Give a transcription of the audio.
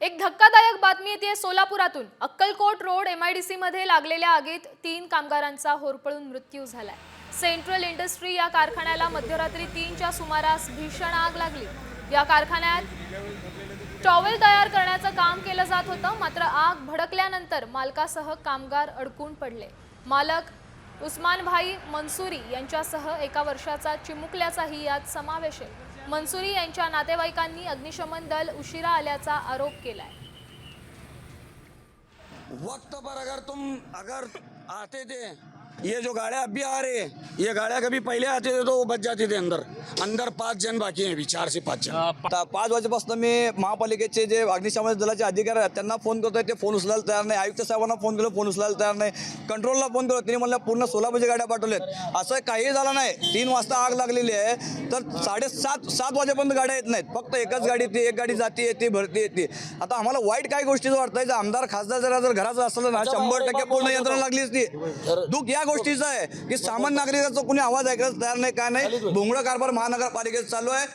एक धक्कादायक बातमी येते सोलापुरातून. Akkalkot road M I D मध्ये लागलेल्या आगीत तीन कामगारांचा होरपळून मृत्यू झालाय. सेंट्रल इंडस्ट्री या कारखान्याला मध्यरात्री तीनच्या सुमारास भीषण आग लागली. या कारखान्यात टॉवेल तयार करण्याचं काम केलं जात होतं मात्र आग भडकल्यानंतर मालकासह कामगार अडकून पडले. मालक उस्मानभाई मनसुरी यांच्यासह एका वर्षाचा चिमुकल्याचाही यात समावेश आहे. मनसुरी यांच्या नातेवाईकांनी अग्निशमन दल उशिरा आल्याचा आरोप केलाय. वक्त पर अगर तुम अगर आते थे ये जो गाड़ियाँ अब भी आ रही है ये गाड़ियाँ कभी पहले आते थे तो वो बच जाती थे अंदर। अंदर पाच जन बाकी हैं अभी चार से पाच जन। आता पाच वाजेपासून मी महापालिकेचे जे अग्निशमन दलाचे अधिकारी आहेत त्यांना फोन करतोय ते फोन उचलायला तयार नाही. आयुक्त साहेबांना फोन केलं फोन उचलायला तयार नाही. कंट्रोलला फोन केलं तिने म्हणलं पूर्ण सोलापूरच्या गाड्या पाठवल्यात. असं काही झालं नाही. तीन वाजता आग लागलेली आहे. तर साडेसात सात वाजेपर्यंत गाड्या येत नाहीत. फक्त एकच गाडी येते एक गाडी जाते येते भरती येते. आता आम्हाला वाईट काय गोष्टीचं वाटतंय. जर आमदार खासदार जरा जर घराचं असलं ना शंभर टक्के पूर्ण यंत्रणा लागली असती. दुःख या गोष्टीचं आहे की सामान्य नागरिकाचा कोणी आवाज ऐकायला तयार नाही काय नाही? भोंगडा कारभार महानगरपालिकेत चालू आहे.